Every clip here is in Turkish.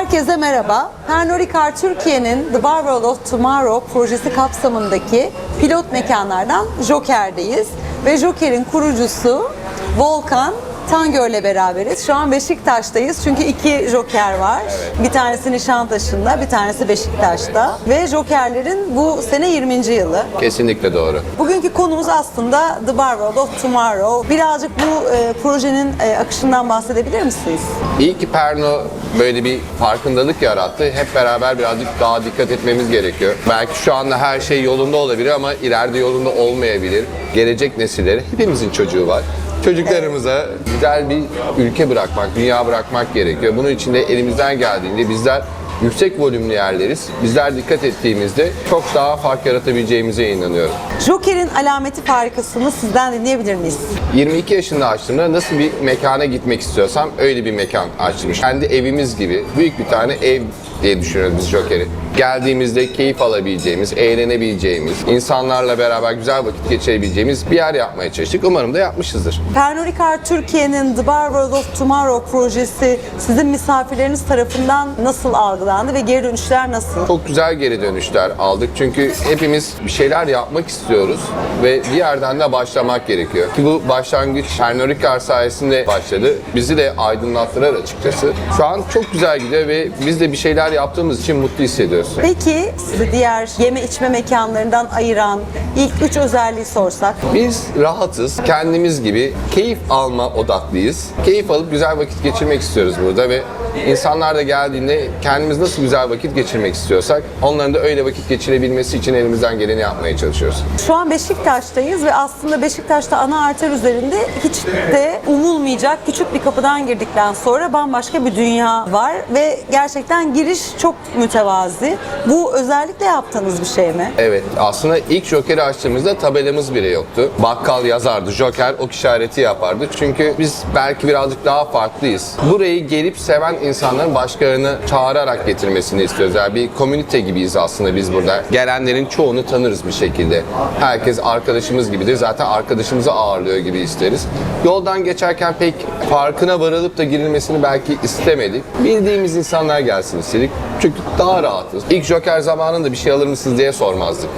Herkese merhaba. Pernod Türkiye'nin The Bar World of Tomorrow projesi kapsamındaki pilot mekanlardan Joker'deyiz. Ve Joker'in kurucusu Volkan Tangör'le beraberiz. Şu an Beşiktaş'tayız çünkü iki Joker var. Bir tanesi Nişantaşı'nda, bir tanesi Beşiktaş'ta. Ve Joker'lerin bu sene 20. yılı. Kesinlikle doğru. Bugünkü konumuz aslında The Bar World of Tomorrow. Birazcık bu e, projenin e, akışından bahsedebilir misiniz? İyi ki Perno böyle bir farkındalık yarattı. Hep beraber birazcık daha dikkat etmemiz gerekiyor. Belki şu anda her şey yolunda olabilir ama ileride yolunda olmayabilir. Gelecek nesillere hepimizin çocuğu var. Çocuklarımıza güzel bir ülke bırakmak, dünya bırakmak gerekiyor. Bunun için de elimizden geldiğinde bizler yüksek volümlü yerleriz. Bizler dikkat ettiğimizde çok daha fark yaratabileceğimize inanıyorum. Joker'in alameti farikasını sizden dinleyebilir miyiz? 22 yaşında açtığımda nasıl bir mekana gitmek istiyorsam öyle bir mekan açtım. Kendi evimiz gibi büyük bir tane ev diye düşünüyoruz biz Joker'i. Geldiğimizde keyif alabileceğimiz, eğlenebileceğimiz, insanlarla beraber güzel vakit geçirebileceğimiz bir yer yapmaya çalıştık. Umarım da yapmışızdır. Pernod Ricard Türkiye'nin The Bar World of Tomorrow projesi sizin misafirleriniz tarafından nasıl algılandı ve geri dönüşler nasıl? Çok güzel geri dönüşler aldık. Çünkü hepimiz bir şeyler yapmak istiyoruz ve bir yerden de başlamak gerekiyor. Ki bu başlangıç Pernod Ricard sayesinde başladı. Bizi de aydınlattılar açıkçası. Şu an çok güzel gidiyor ve biz de bir şeyler yaptığımız için mutlu hissediyoruz. Peki sizi diğer yeme içme mekanlarından ayıran ilk üç özelliği sorsak? Biz rahatız, kendimiz gibi keyif alma odaklıyız. Keyif alıp güzel vakit geçirmek istiyoruz burada ve insanlar da geldiğinde kendimiz nasıl güzel vakit geçirmek istiyorsak onların da öyle vakit geçirebilmesi için elimizden geleni yapmaya çalışıyoruz. Şu an Beşiktaş'tayız ve aslında Beşiktaş'ta ana arter üzerinde hiç de umulmayacak küçük bir kapıdan girdikten sonra bambaşka bir dünya var ve gerçekten giriş çok mütevazi. Bu özellikle yaptığınız bir şey mi? Evet, aslında ilk Joker'i açtığımızda tabelamız bile yoktu. Bakkal yazardı, Joker ok işareti yapardı. Çünkü biz belki birazcık daha farklıyız. Burayı gelip seven insanların başkalarını çağırarak getirmesini istiyoruz. Yani bir komünite gibiyiz aslında biz burada. Gelenlerin çoğunu tanırız bir şekilde. Herkes arkadaşımız gibidir. Zaten arkadaşımızı ağırlıyor gibi isteriz. Yoldan geçerken pek farkına varılıp da girilmesini belki istemedik. Bildiğimiz insanlar gelsin istedik. Çünkü daha rahatız. İlk Joker zamanında bir şey alır mısınız diye sormazdık.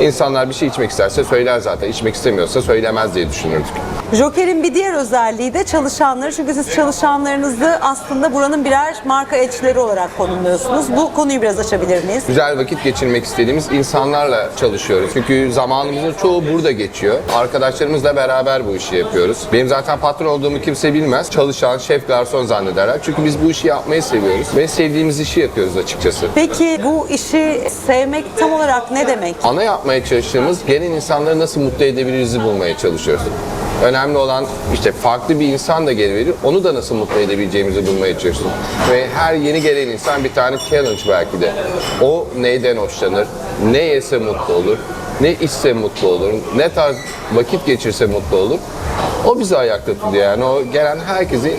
İnsanlar bir şey içmek isterse söyler zaten. İçmek istemiyorsa söylemez diye düşünürdük. Joker'in bir diğer özelliği de çalışanları. Çünkü siz çalışanlarınızı aslında buranın birer marka elçileri olarak konumluyorsunuz. Bu konuyu biraz açabilir miyiz? Güzel vakit geçirmek istediğimiz insanlarla çalışıyoruz. Çünkü zamanımızın çoğu burada geçiyor. Arkadaşlarımızla beraber bu işi yapıyoruz. Benim zaten patron olduğumu kimse bilmez. Çalışan, şef, garson zannederler. Çünkü biz bu işi yapmayı seviyoruz. Ve sevdiğimiz işi yapıyoruz açıkçası. Peki bu işi sevmek tam olarak ne demek? Ana yapmaya çalıştığımız gelen insanları nasıl mutlu edebiliriz bulmaya çalışıyoruz. Önemli olan işte farklı bir insan da geri. Onu da nasıl mutlu edebileceğimizi bulmaya çalışıyoruz. Ve her yeni gelen insan bir tane challenge belki de. O neyden hoşlanır, ne yese mutlu olur, ne içse mutlu olur, ne tarz vakit geçirse mutlu olur. O bizi ayakta tutuyor yani. O gelen herkesi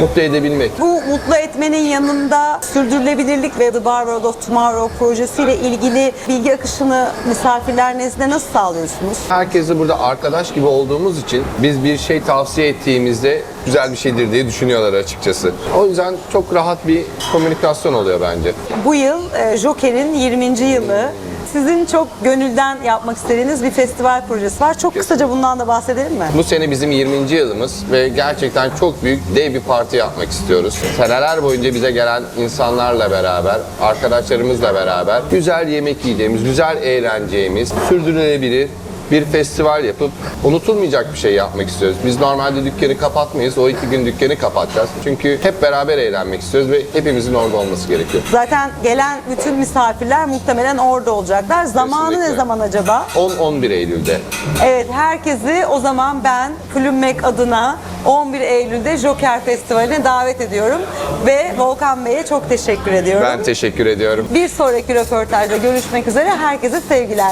mutlu edebilmek. Bu mutlu etmenin yanında sürdürülebilirlik ve The Bar World of Tomorrow projesiyle ilgili bilgi akışını misafirler nezdinde nasıl sağlıyorsunuz? Herkesle burada arkadaş gibi olduğumuz için biz bir şey tavsiye ettiğimizde güzel bir şeydir diye düşünüyorlar açıkçası. O yüzden çok rahat bir komünikasyon oluyor bence. Bu yıl e, Joker'in 20. yılı. Sizin çok gönülden yapmak istediğiniz bir festival projesi var. Çok kısaca bundan da bahsedelim mi? Bu sene bizim 20. yılımız ve gerçekten çok büyük dev bir parti yapmak istiyoruz. Seneler boyunca bize gelen insanlarla beraber, arkadaşlarımızla beraber güzel yemek yiyeceğimiz, güzel eğleneceğimiz, sürdürülebilir bir festival yapıp unutulmayacak bir şey yapmak istiyoruz. Biz normalde dükkanı kapatmayız. O iki gün dükkanı kapatacağız. Çünkü hep beraber eğlenmek istiyoruz ve hepimizin orada olması gerekiyor. Zaten gelen bütün misafirler muhtemelen orada olacaklar. Zamanı ne Kesinlikle. zaman acaba? 10-11 Eylül'de. Evet herkesi o zaman ben Plümmek adına 11 Eylül'de Joker Festivali'ne davet ediyorum. Ve Volkan Bey'e çok teşekkür ediyorum. Ben teşekkür ediyorum. Bir sonraki röportajda görüşmek üzere. Herkese sevgiler.